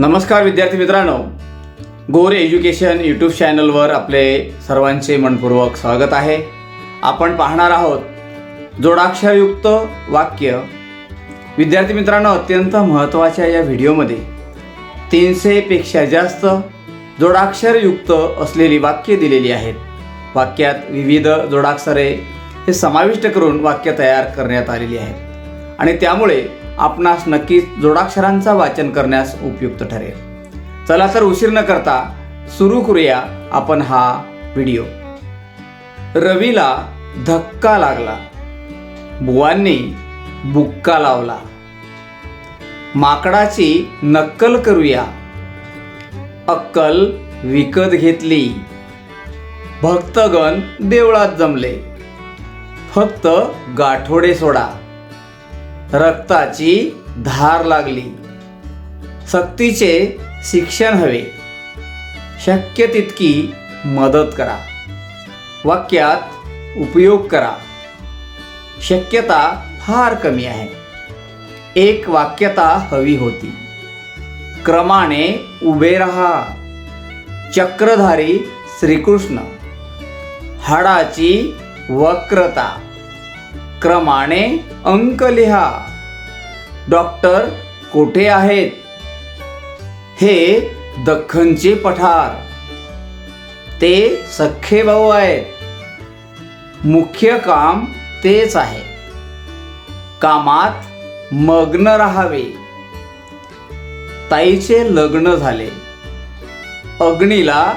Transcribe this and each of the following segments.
नमस्कार विद्यार्थी मित्रांनो. गोरे एज्युकेशन यूट्यूब चॅनलवर आपले सर्वांचे मनपूर्वक स्वागत आहे. आपण पाहणार आहोत जोडाक्षरयुक्त वाक्य. विद्यार्थी मित्रांनो अत्यंत महत्त्वाच्या या व्हिडिओमध्ये तीनशेपेक्षा जास्त जोडाक्षरयुक्त असलेली वाक्य दिलेली आहेत. वाक्यात विविध जोडाक्षरे हे समाविष्ट करून वाक्य तयार करण्यात आलेली आहेत. आणि त्यामुळे आपणास नक्कीच जोडाक्षरांचा वाचन करण्यास उपयुक्त ठरेल. चला तर उशीर न करता सुरू करूया आपण हा व्हिडिओ. रवीला धक्का लागला. बुवांनी बुक्का लावला. माकडाची नक्कल करूया. अक्कल विकत घेतली. भक्तगण देवळात जमले. फक्त गाठोडे सोडा. रक्ताची धार लागली. सक्तीचे शिक्षण हवे. शक्य तितकी मदत करा. वाक्यात उपयोग करा. शक्यता फार कमी आहे. एक वाक्यता हवी होती. क्रमाने उभे रहा. चक्रधारी श्रीकृष्ण. हाडाची वक्रता. क्रमाने अंक लिहा. डॉक्टर कोठे आहेत? हे दख्खनचे पठार. ते सख्खे भाऊ आहेत. मुख्य काम तेच आहे. कामात मग्न राहावे. ताईचे लग्न झाले. अग्नीला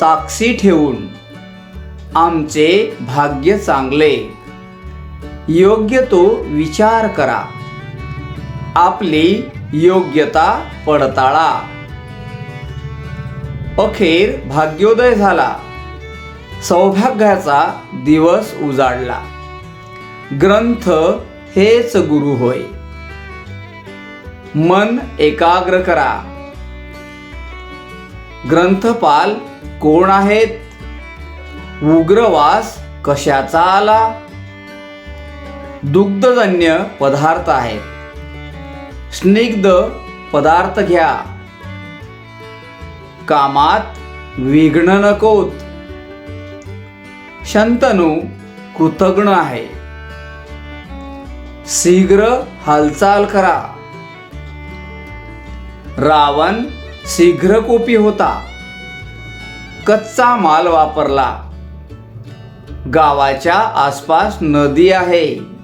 साक्षी ठेवून आमचे भाग्य चांगले. योग्य तो विचार करा. आपली योग्यता पडताळा. अखेर भाग्योदय झाला. सौभाग्याचा दिवस उजाडला. ग्रंथ हेच गुरु होय. मन एकाग्र करा. ग्रंथपाल कोण आहेत? उग्रवास कशाचा आला? दुग्धजन्य पदार्थ आहेत. स्निग्ध पदार्थ घ्या. कामात विघ्न नकोत. शंतनू कृतज्ञ आहे. शीघ्र हालचाल करा. रावण शीघ्रकोपी होता. कच्चा माल वापरला. गावाच्या आसपास नदी आहे.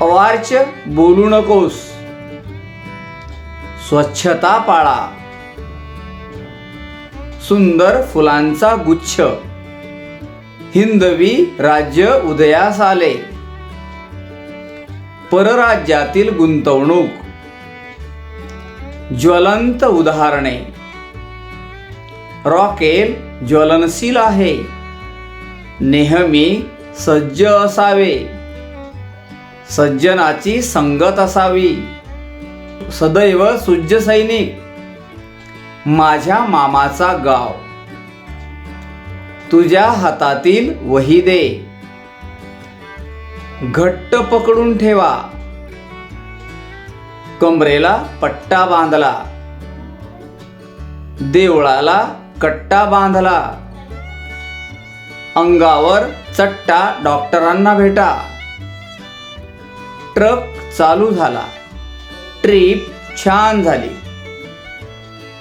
अवार्च बोलू नकोस. स्वच्छता पाळा. सुंदर फुलांचा गुच्छ. हिंदवी राज्य उदयास आले. परराज्यातील गुंतवणूक. ज्वलंत उदाहरणे. रॉकेल ज्वलनशील आहे. नेहमी सज्ज असावे. सज्जनाची संगत असावी. सदैव सुज्ज सैनिक माझ्या मामाचा गाव. तुझ्या हातातील वही दे. घट्ट पकडून ठेवा. कमरेला पट्टा बांधला. देवळाला कट्टा बांधला. अंगावर चट्टा डॉक्टरांना भेटा. ट्रक चालू झाला. ट्रीप छान झाली.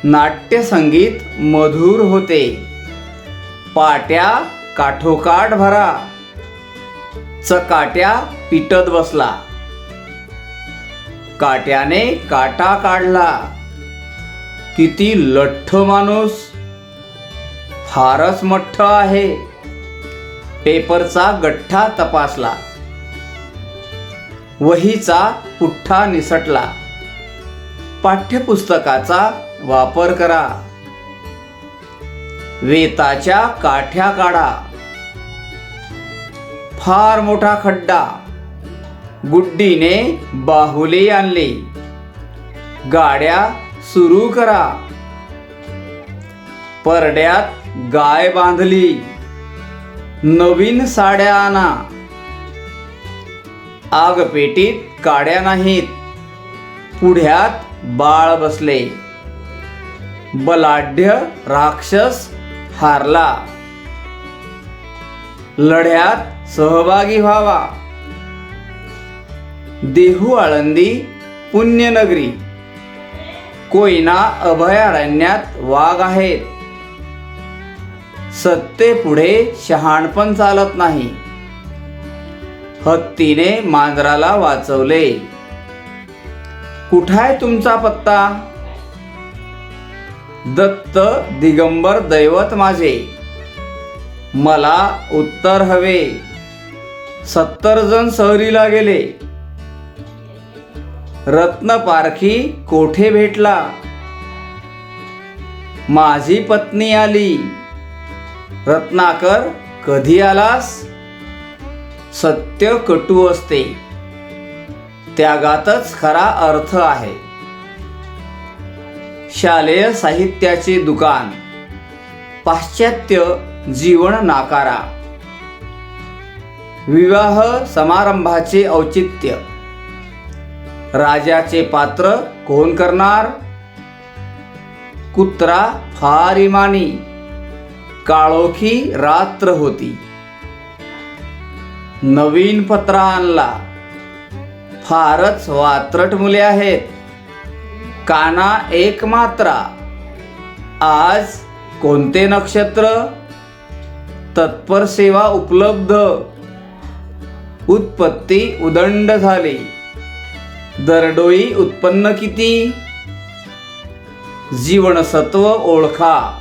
नाट्यसंगीत मधुर होते. पाट्या काठोकाठ भरा. चकाट्या पिटत बसला. काट्याने काटा काढला. किती लठ्ठ माणूस. फारच मठ्ठ आहे. पेपरचा गठ्ठा तपासला. वहीचा पुठ्ठा निसटला. पाठ्यपुस्तकाचा वापर करा. वेताच्या काठ्या काढा. फार मोठा खड्डा. गुड्डीने बाहुले आणले. गाड्या सुरू करा. परड्यात गाय बांधली. नवीन साड्या आणा. आगपेटीत काड्या नाहीत. पुढ्यात बाळ बसले. बलाढ्य राक्षस हारला. लढ्यात सहभागी व्हावा. देहू आळंदी पुण्यनगरी. कोयना अभयारण्यात वाघ आहेत. सत्तेपुढे शहाणपण चालत नाही. हत्तीने मांजराला वाचवले. कुठाय तुमचा पत्ता? दत्त दिगंबर दैवत माझे. मला उत्तर हवे. सत्तर जण सहरीला गेले. रत्न पारखी कोठे भेटला? माझी पत्नी आली. रत्नाकर कधी आलास? सत्य कटू असते. त्यागातच खरा अर्थ आहे. शालेय साहित्याचे दुकान. पाश्चात्य जीवन नाकारा. विवाह समारंभाचे औचित्य. राजाचे पात्र कोण करणार? कुत्रा फारिमानी काळोखी रात्र होती. नवीन पत्रा आणला. फारच वात्रट मुले आहेत. काना एक मात्रा. आज कोणते नक्षत्र? तत्पर सेवा उपलब्ध. उत्पत्ती उदंड झाली. दरडोई उत्पन्न किती? जीवनसत्व ओळखा.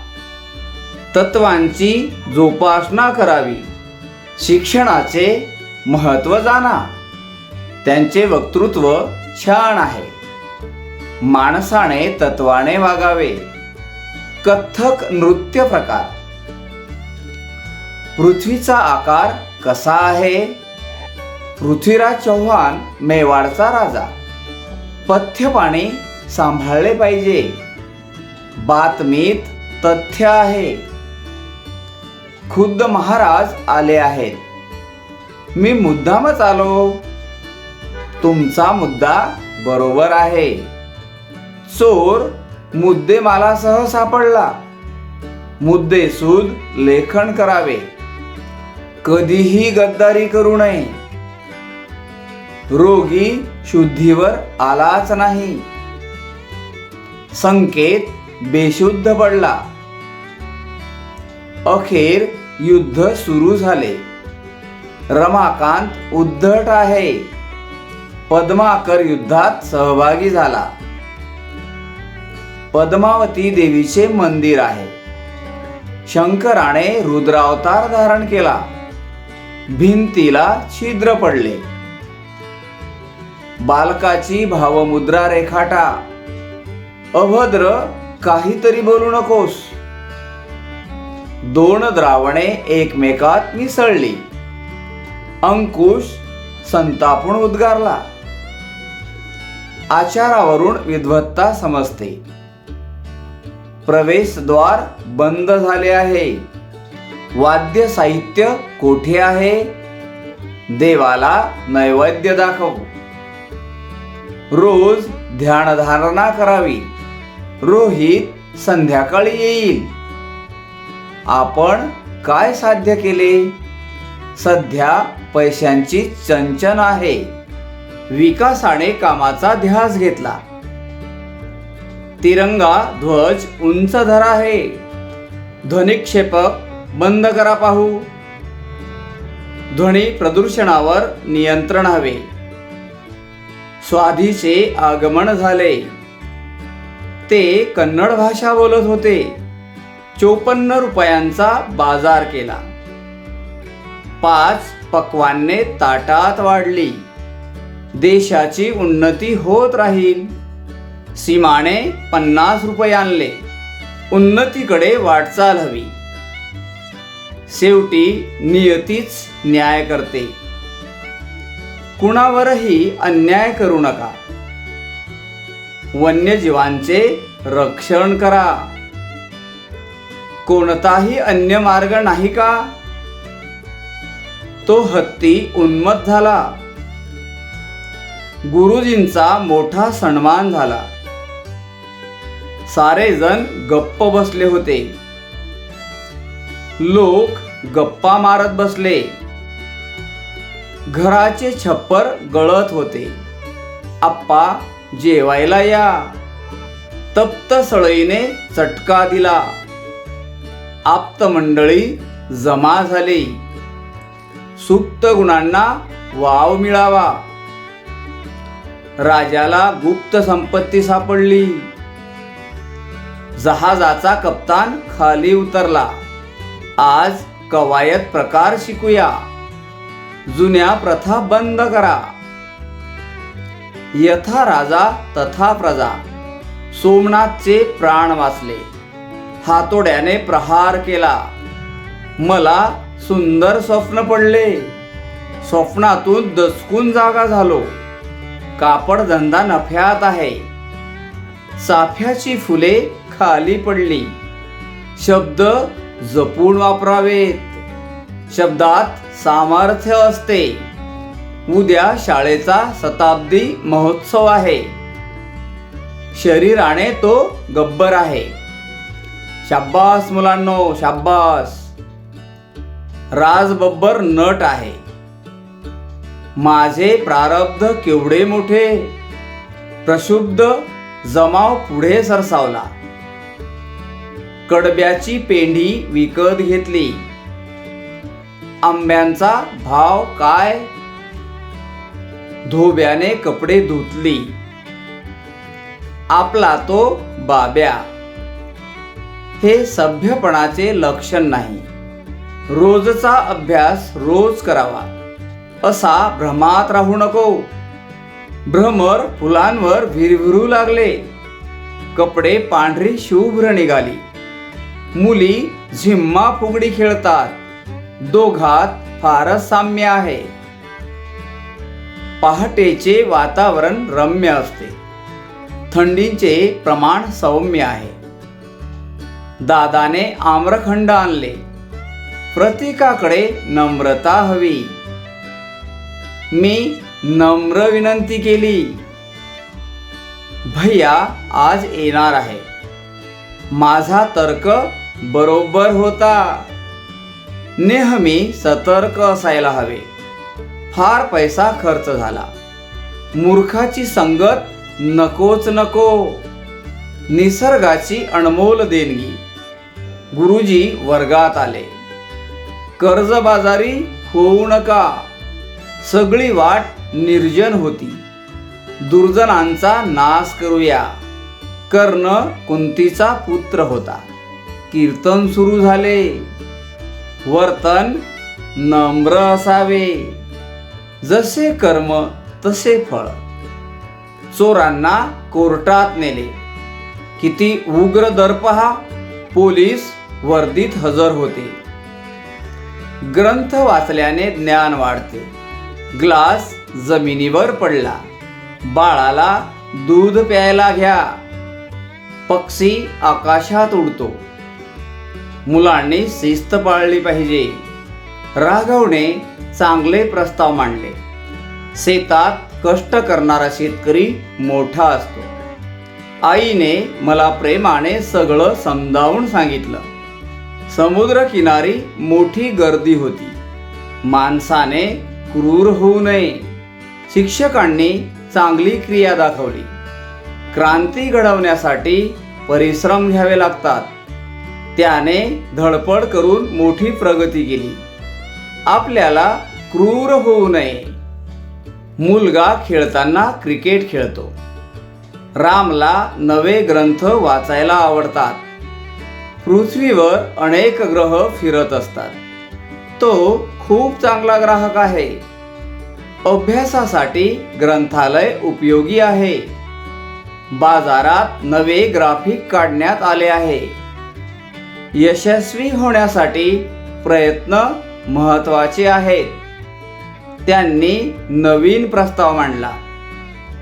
तत्वांची जोपासना करावी. शिक्षणाचे महत्त्व जाणा. त्यांचे वक्तृत्व छान आहे. माणसाने तत्वाने वागावे. कथ्थक नृत्य प्रकार. पृथ्वीचा आकार कसा आहे? पृथ्वीराज चौहान मेवाडचा राजा. पथ्य पाणी सांभाळले पाहिजे. बातमीत तथ्य आहे. खुद्द महाराज आले आहेत. मी मुद्दामच आलो. तुमचा मुद्दा बरोबर आहे. चोर मुद्देमालासह सापडला. मुद्देसूद लेखन करावे. कधीही गद्दारी करू नये. रोगी शुद्धीवर आलाच नाही. संकेत बेशुद्ध पडला. अखेर युद्ध सुरू झाले. रमाकांत उद्धट आहे. पद्माकर युद्धात सहभागी झाला. पद्मावती देवीचे मंदिर आहे. शंकराने रुद्रावतार धारण केला. भिंतीला छिद्र पडले. बालकाची भावमुद्रा रेखाटा. अभद्र काहीतरी बोलू नकोस. दोन द्रावणे एकमेकात मिसळली. अंकुश संतापून उद्गारला. आचारावरून विद्वत्ता समजते. प्रवेशद्वार बंद झाले आहे. वाद्य साहित्य कोठे आहे? देवाला नैवेद्य दाखव. रोज ध्यानधारणा करावी. रोहित संध्याकाळी येईल. आपण काय साध्य केले? सध्या पैशांची चंचन आहे. विकासाने कामाचा ध्यास घेतला. तिरंगा ध्वज उंच धरा आहे ध्वनिक्षेपक बंद करा पाहू. ध्वनी प्रदूषणावर नियंत्रण हवे. स्वाधीचे आगमन झाले. ते कन्नड भाषा बोलत होते. चोपन्न रुपयांचा बाजार केला. पाच पक्वाने ताटात वाढली. देशाची उन्नती होत राहील. सीमाने पन्नास रुपये आणले. उन्नतीकडे वाटचाल हवी शेवटी नियतीच न्याय करते. कुणावरही अन्याय करू नका. वन्यजीवांचे रक्षण करा. कोणताही अन्य मार्ग नाही का? तो हत्ती उन्मत झाला. गुरुजींचा मोठा सन्मान झाला. सारेजण गप्प बसले होते. लोक गप्पा मारत बसले. घराचे छप्पर गळत होते. आप्पा जेवायला या. तप्त सळईने चटका दिला. आप्त मंडळी जमा झाली. सुप्त गुणांना वाव मिळावा. राजाला गुप्त संपत्ती सापडली. जहाजाचा कप्तान खाली उतरला. आज कवायत प्रकार शिकूया. जुन्या प्रथा बंद करा. यथा राजा तथा प्रजा. सोमनाथचे प्राण वाचले. हातोड्याने प्रहार केला. मला सुंदर स्वप्न पडले. स्वप्नातून दचकून जागा झालो. कापड धंदा नफ्यात आहे. चाफ्याची फुले खाली पडली. शब्द जपून वापरावेत. शब्दात सामर्थ्य असते. उद्या शाळेचा शताब्दी महोत्सव आहे. शरीराने तो गब्बर आहे. शाब्बास मुलांनो शाब्बास! राजबब्बर नट आहे. माझे प्रारब्ध केवढे मोठे? प्रशुब्ध जमाव पुढे सरसावला. कडब्याची पेंढी विकत घेतली. आंब्यांचा भाव काय? धोब्याने कपडे धुतली. आपला तो बाब्या. हे सभ्यपणाचे लक्षण नाही. रोजचा अभ्यास रोज करावा. असा भ्रमात राहू नको. भ्रमर फुलांवर विरविरू लागले. कपडे पांढरी शुभ्र निघाली. मुली झिम्मा फुगडी खेळतात. दोघात फारच साम्य आहे. पहाटेचे वातावरण रम्य असते. थंडीचे प्रमाण सौम्य आहे. दादाने आम्रखंड आणले. प्रतीकाकडे नम्रता हवी. मी नम्र विनंती केली. भैया आज येणार आहे. माझा तर्क बरोबर होता. नेहमी सतर्क असायला हवे. फार पैसा खर्च झाला. मूर्खाची संगत नकोच नको. निसर्गाची अनमोल देणगी. गुरुजी वर्गात आले. कर्जबाजारी होऊ नका. सगळी वाट निर्जन होती. दुर्जनांचा नाश करूया. कर्ण कुंतीचा पुत्र होता. कीर्तन सुरू झाले. वर्तन नम्र असावे. जसे कर्म तसे फळ. चोरांना कोर्टात नेले. किती उग्र दर पहा पोलीस वर्दीत हजर होते. ग्रंथ वाचल्याने ज्ञान वाढते. ग्लास जमिनीवर पडला. बाळाला दूध प्यायला घ्या. पक्षी आकाशात उडतो. मुलांनी शिस्त पाळली पाहिजे. राघवने चांगले प्रस्ताव मांडले. शेतात कष्ट करणारा शेतकरी मोठा असतो. आईने मला प्रेमाने सगळं समजावून सांगितलं. समुद्रकिनारी मोठी गर्दी होती. माणसाने क्रूर होऊ नये. शिक्षकांनी चांगली क्रिया दाखवली. क्रांती घडवण्यासाठी परिश्रम घ्यावे लागतात. त्याने धडपड करून मोठी प्रगती केली. आपल्याला क्रूर होऊ नये. मुलगा खेळताना क्रिकेट खेळतो. रामला नवे ग्रंथ वाचायला आवडतात. पृथ्वीवर अनेक ग्रह फिरत असतात. तो खूप चांगला ग्राहक आहे. अभ्यासासाठी ग्रंथालय उपयोगी आहे. बाजारात नवे ग्राफिक काढण्यात आले आहे. यशस्वी होण्यासाठी प्रयत्न महत्त्वाचे आहेत. त्यांनी नवीन प्रस्ताव मांडला.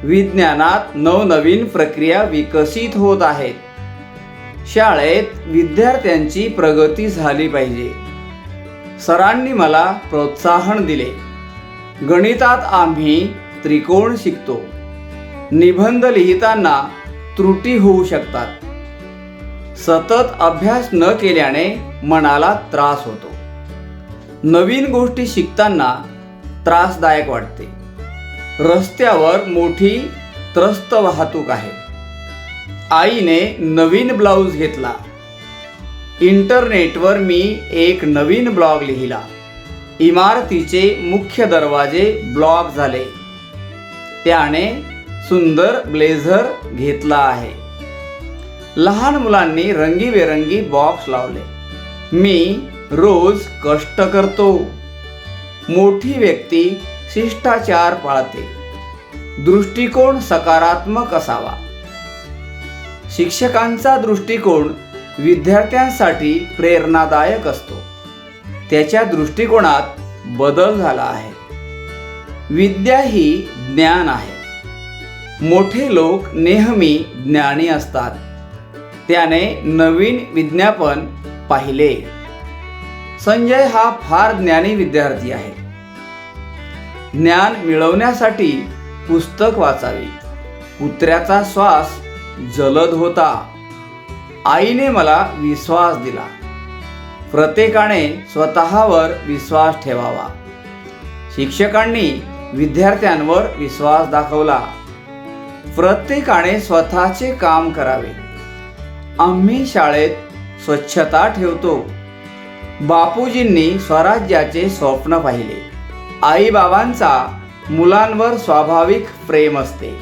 विज्ञानात नवनवीन प्रक्रिया विकसित होत आहेत. शाळेत विद्यार्थ्यांची प्रगती झाली पाहिजे. सरांनी मला प्रोत्साहन दिले. गणितात आम्ही त्रिकोण शिकतो. निबंध लिहिताना त्रुटी होऊ शकतात. सतत अभ्यास न केल्याने मनाला त्रास होतो. नवीन गोष्टी शिकताना त्रासदायक वाटते. रस्त्यावर मोठी त्रस्त वाहतूक आहे. आईने नवीन ब्लाऊज घेतला. इंटरनेटवर मी एक नवीन ब्लॉग लिहिला. इमारतीचे मुख्य दरवाजे ब्लॉक झाले. त्याने सुंदर ब्लेझर घेतला आहे. लहान मुलांनी रंगीबेरंगी बॉक्स लावले. मी रोज कष्ट करतो. मोठी व्यक्ती शिष्टाचार पाळते. दृष्टिकोन सकारात्मक असावा. शिक्षकांचा दृष्टिकोन विद्यार्थ्यांसाठी प्रेरणादायक असतो. त्याच्या दृष्टिकोनात बदल झाला आहे. विद्या ही ज्ञान आहे. मोठे लोक नेहमी ज्ञानी असतात. त्याने नवीन विज्ञापन पाहिले. संजय हा फार ज्ञानी विद्यार्थी आहे. ज्ञान मिळवण्यासाठी पुस्तक वाचावे. कुत्र्याचा श्वास जलद होता. आईने मला विश्वास दिला. प्रत्येकाने स्वतःवर विश्वास ठेवावा. शिक्षकांनी विद्यार्थ्यांवर विश्वास दाखवला. प्रत्येकाने स्वतःचे काम करावे. आम्ही शाळेत स्वच्छता ठेवतो. बापूजींनी स्वराज्याचे स्वप्न पाहिले. आईबाबांचा मुलांवर स्वाभाविक प्रेम असते.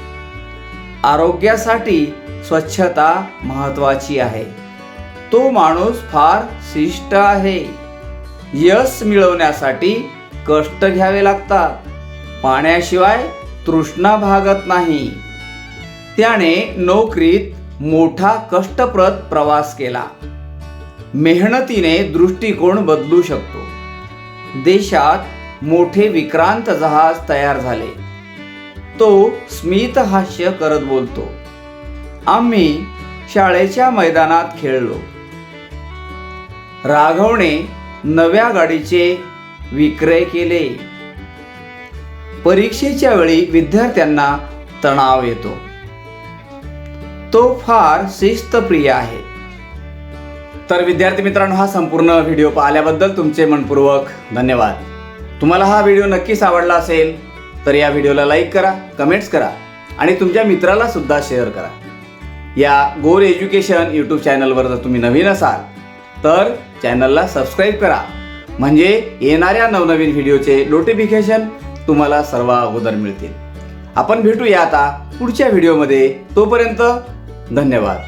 आरोग्यासाठी स्वच्छता महत्वाची आहे. तो माणूस फार शिष्ट आहे. यश मिळवण्यासाठी कष्ट घ्यावे लागतात. पाण्याशिवाय तृष्णा भागत नाही. त्याने नोकरीत मोठा कष्टप्रद प्रवास केला. मेहनतीने दृष्टिकोन बदलू शकतो. देशात मोठे विक्रांत जहाज तयार झाले. तो स्मितहास्य करत बोलतो. आम्ही शाळेच्या मैदानात खेळलो. राघवने नव्या गाडीचे विक्रय केले. परीक्षेच्या वेळी विद्यार्थ्यांना तणाव येतो. तो फार शिस्तप्रिय आहे. तर विद्यार्थी मित्रांनो हा संपूर्ण व्हिडिओ पाहिल्याबद्दल तुमचे मनपूर्वक धन्यवाद. तुम्हाला हा व्हिडिओ नक्कीच आवडला असेल तर या व्हिडिओला लाईक करा कमेंट्स करा आणि तुमच्या मित्राला सुद्धा शेअर करा. या गोर एज्युकेशन यूट्यूब चॅनलवर जर तुम्ही नवीन असाल तर चॅनलला सबस्क्राईब करा. म्हणजे येणाऱ्या नवनवीन व्हिडिओचे नोटिफिकेशन तुम्हाला सर्व अगोदर मिळतील. आपण भेटूया आता पुढच्या व्हिडिओमध्ये. तोपर्यंत धन्यवाद.